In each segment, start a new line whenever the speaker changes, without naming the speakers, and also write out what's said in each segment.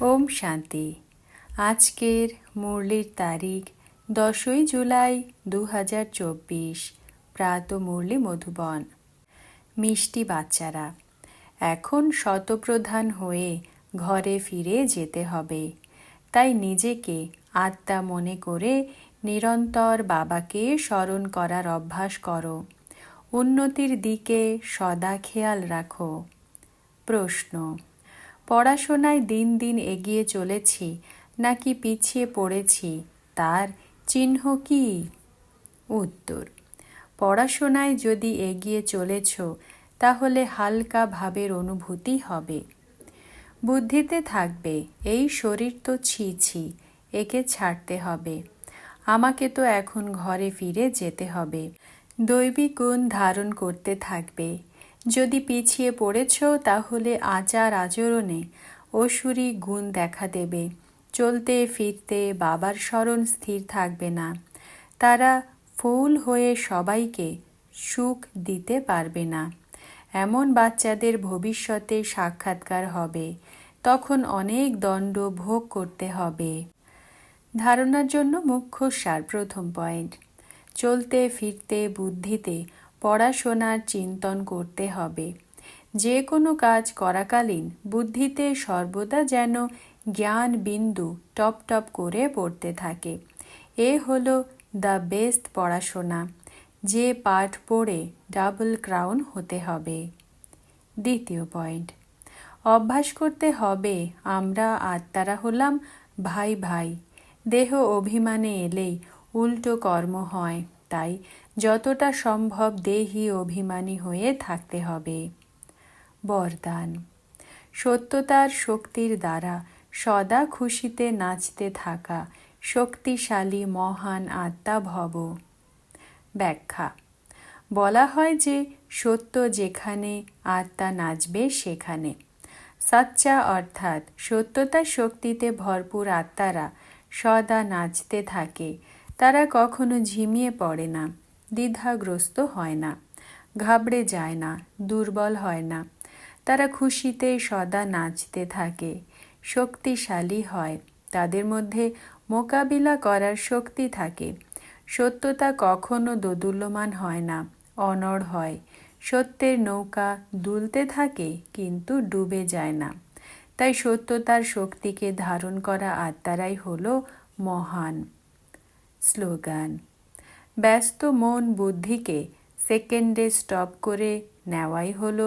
ওম শান্তি। আজকের মুরলির তারিখ দশই জুলাই দু হাজার চব্বিশ। প্রাত মুরলি মধুবন। মিষ্টি বাচ্চারা, এখন শতপ্রধান হয়ে ঘরে ফিরে যেতে হবে। তাই নিজেকে আত্মা মনে করে নিরন্তর বাবাকে স্মরণ করার অভ্যাস করো। উন্নতির দিকে সদা খেয়াল রাখো। প্রশ্ন পড়াশোনায় দিন দিন এগিয়ে চলেছি, নাকি পিছিয়ে পড়েছি, তার চিহ্ন কি? উত্তর, পড়াশোনায় যদি এগিয়ে চলেছ, তাহলে হালকা ভাবের অনুভূতি হবে। বুদ্ধিতে থাকবে, এই শরীর তো ছি ছি, একে ছাড়তে হবে। আমাকে তো এখন ঘরে ফিরে যেতে হবে। দৈবিক গুণ ধারণ করতে থাকবে যদি পিছিয়ে পড়েছ, তাহলে আচার আচরণে অসুরি গুণ দেখা দেবে। চলতে ফিরতে বাবার স্মরণ স্থির থাকবে না। তারা ফুল হয়ে সবাইকে সুখ দিতে পারবে না। এমন বাচ্চাদের ভবিষ্যতে সাক্ষাৎকার হবে। তখন অনেক দণ্ড ভোগ করতে হবে। ধারণার জন্য মুখ্য সার প্রথম পয়েন্ট। চলতে ফিরতে বুদ্ধিতে পড়াশোনার চিন্তন করতে হবে। যে কোনো কাজ করাকালীন বুদ্ধিতে সর্বদা যেন জ্ঞান বিন্দু টপ টপ করে পড়তে থাকে। এ হলো দ্য বেস্ট পড়াশোনা। যে পাঠ পড়ে ডাবল ক্রাউন হতে হবে। দ্বিতীয় পয়েন্ট। অভ্যাস করতে হবে আমরা আত্মারা হলাম ভাই ভাই। দেহ অভিমানে এলেই উল্টো কর্ম হয়, তাই যতটা সম্ভব দেহি অভিমানী হয়ে থাকতে হবে। বরদান। সত্যতার শক্তির দ্বারা সদা খুশিতে নাচতে থাকা শক্তিশালী মহান আত্মা ভব। ব্যাখ্যা। বলা হয় যে সত্য যেখানে আত্মা নাচবে সেখানে। সাচ্চা অর্থাৎ সত্যতার শক্তিতে ভরপুর আত্মারা সদা নাচতে থাকে, তারা কখনো ঝিমিয়ে পড়ে না। দ্বিধাগ্রস্ত হয় না, ঘাবড়ে যায় না, দুর্বল হয় না। তারা খুশিতে সদা নাচতে থাকে, শক্তিশালী হয়। তাদের মধ্যে মোকাবিলা করার শক্তি থাকে। সত্যতা কখনো দোদুল্যমান হয় না, অনড় হয়। সত্যের নৌকা দুলতে থাকে, কিন্তু ডুবে যায় না। তাই সত্যতার শক্তিকে ধারণ করা আত্মারাই হল মহান। স্লোগান ব্যস্ত মন বুদ্ধিকে সেকেন্ডে স্টপ করে নেওয়াই হলো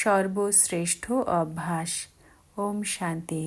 সর্বশ্রেষ্ঠ অভ্যাস। ওম শান্তি।